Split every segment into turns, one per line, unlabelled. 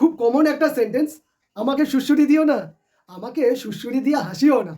খুব কমন একটা সেন্টেন্স আমাকে সুশ্রুতি দিও না। আমাকে সুশ্রুতি দিয়ে হাসিও না।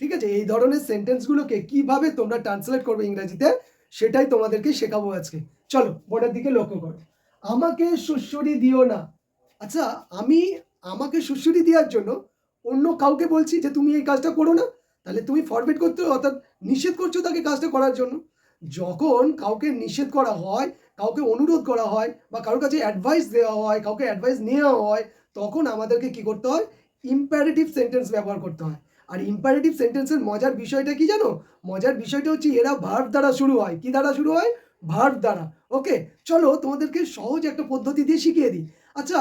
ঠিক আছে? এই ধরনের সেন্টেন্সগুলোকে কীভাবে তোমরা ট্রান্সলেট করবে ইংরেজিতে, সেটাই তোমাদেরকে শেখাবো আজকে। চলো, বোর্ডের দিকে লক্ষ্য করো। আমাকে সুশ্রুতি দিও না। আচ্ছা আমি আমাকে সুশ্রুতি দেওয়ার জন্য অন্য কাউকে বলছি যে তুমি এই কাজটা করো না? তাহলে তুমি ফরওয়ার্ড করতে, অর্থাৎ নিষেধ করছ তাকে কাজটা করার জন্য। যখন কাউকে নিষেধ করা হয় কাউকে অনুরোধ করা হয় বা কারোর কাছে অ্যাডভাইস দেওয়া হয়, কাউকে অ্যাডভাইস নেওয়া হয়, তখন আমাদেরকে কি করতে হয়? ইম্প্যারেটিভ সেন্টেন্স ব্যবহার করতে হয়। আর ইম্প্যারেটিভ সেন্টেন্সের মজার বিষয়টা কি জানো? মজার বিষয়টা হচ্ছে এরা ভার্ব দ্বারা শুরু হয়। কি দ্বারা শুরু হয়? ভার্ব দ্বারা। ওকে, চলো তোমাদেরকে সহজ একটা পদ্ধতি দিয়ে শিখিয়ে দিই। আচ্ছা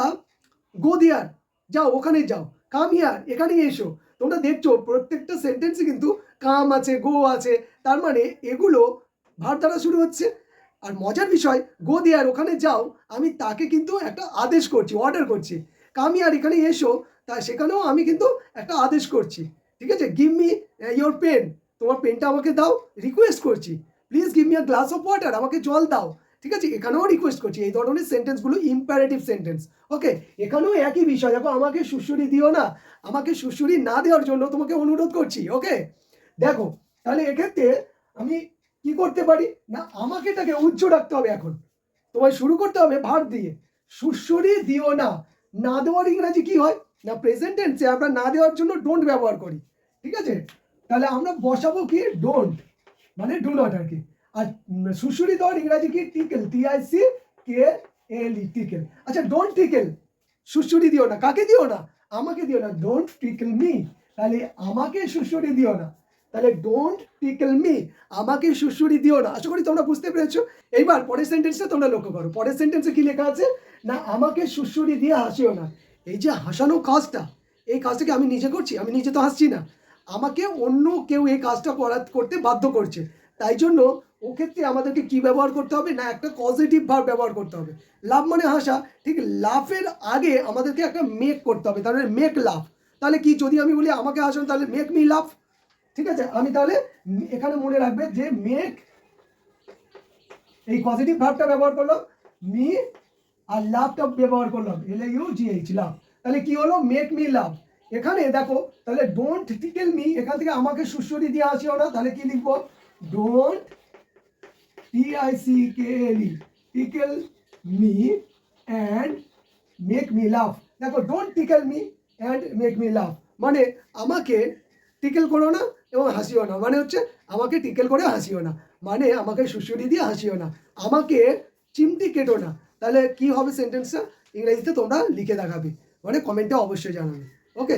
গো দিয়ার যাও, ওখানে যাও। কাম হিয়ার এখানে এসো। তোমরা দেখছ, প্রত্যেকটা সেন্টেন্সে কিন্তু কাম আছে গো আছে। তার মানে এগুলো ভার দ্বারা শুরু হচ্ছে আর মজার বিষয়, গো দেয়ার, ওখানে যাও, আমি তাকে কিন্তু একটা আদেশ করছি অর্ডার করছি। কামি আর এখানে এসো, তা সেখানেও আমি কিন্তু একটা আদেশ করছি, ঠিক আছে? গিভ মি ইয়োর পেন তোমার পেনটা আমাকে দাও রিকোয়েস্ট করছি। Please give me a glass of water আমাকে জল দাও, ঠিক আছে? এখানেও রিকোয়েস্ট করছি, এই ধরনের সেন্টেন্সগুলো ইম্প্যারেটিভ সেন্টেন্স ওকে এখানেও একই বিষয়, দেখো, আমাকে সুশুরি দিও না, আমাকে সুশুরি না দেওয়ার জন্য তোমাকে অনুরোধ করছি ওকে দেখো, তাহলে এক্ষেত্রে আমি কি করতে পারি? না, আমাকে তাকে উচ্চ রাখতে হবে এখন। তোমায় শুরু করতে হবে ভার দিয়ে। সুশ্বরি দিও না। না দেওয়ার ইংরাজি কি হয়? না প্রেজেন্ট টেন্সে আমরা না দেওয়ার জন্য ডোন্ট ব্যবহার করি। ঠিক আছে? তাহলে আমরা বসাবো কি? ডোন্ট মানে ডু নট আর কি। আর সুশুরি দেওয়ার ইংরাজি কি? টিকেল টি I C K L E টিকেল আচ্ছা ডোন্ট টিকেল সুশুরি দিও না। কাকে দিও না? আমাকে দিও না। ডোন্ট টিকেল মি তাহলে আমাকে সুশুরি দিও না। তাহলে ডোন্ট টিকেল মি আমাকে সুশুরি দিও না। আশা করি তোমরা বুঝতে পেরেছ। এইবার পরের সেন্টেন্সটা তোমরা লক্ষ্য করো। পরের সেন্টেন্সে কি লেখা আছে? না, আমাকে সুশুরি দিয়ে হাসিও না। এই যে হাসানো কাজটা, এই কাজটাকে আমি নিজে করছি? আমি নিজে তো হাসছি না। আমাকে অন্য কেউ এই কাজটা করা, করতে বাধ্য করছে। তাই জন্য ও ক্ষেত্রে আমাদেরকে কি ব্যবহার করতে হবে? না, একটা পজিটিভ ভাব ব্যবহার করতে হবে। লাভ মানে হাসা। ঠিক লাফের আগে আমাদেরকে একটা মেক করতে হবে। তাহলে মেক লাভ তাহলে কি, যদি আমি বলি আমাকে হাসান, তাহলে মেক মি লাভ ঠিক আছে? আমি তাহলে এখানে মনে রাখবে যে মেক এই পজিটিভ ভাবটা ব্যবহার করলাম মি আর লাভটা ব্যবহার করলাম এল ইউ জি এইচ লাভ তাহলে কি হলো? মেক মি লাভ এখানে দেখো, তাহলে ডোন্ট টিকেল মি এখান থেকে আমাকে সুশ্বরি দিয়ে আসিও না তাহলে কি লিখব? Don't T I C K L E tickle me and make me love দেখো don't tickle me and make me love মানে আমাকে টিকেল করো না এবং হাসিও না। মানে হচ্ছে আমাকে টিকেল করে হাসিও না। মানে আমাকে সুশুরি দিয়ে হাসিও না। আমাকে চিমটি কেটো না। তাহলে কি হবে সেন্টেন্সটা ইংরেজিতে তোমরা লিখে দেখাবে। মানে কমেন্টটা অবশ্যই জানাবে। ওকে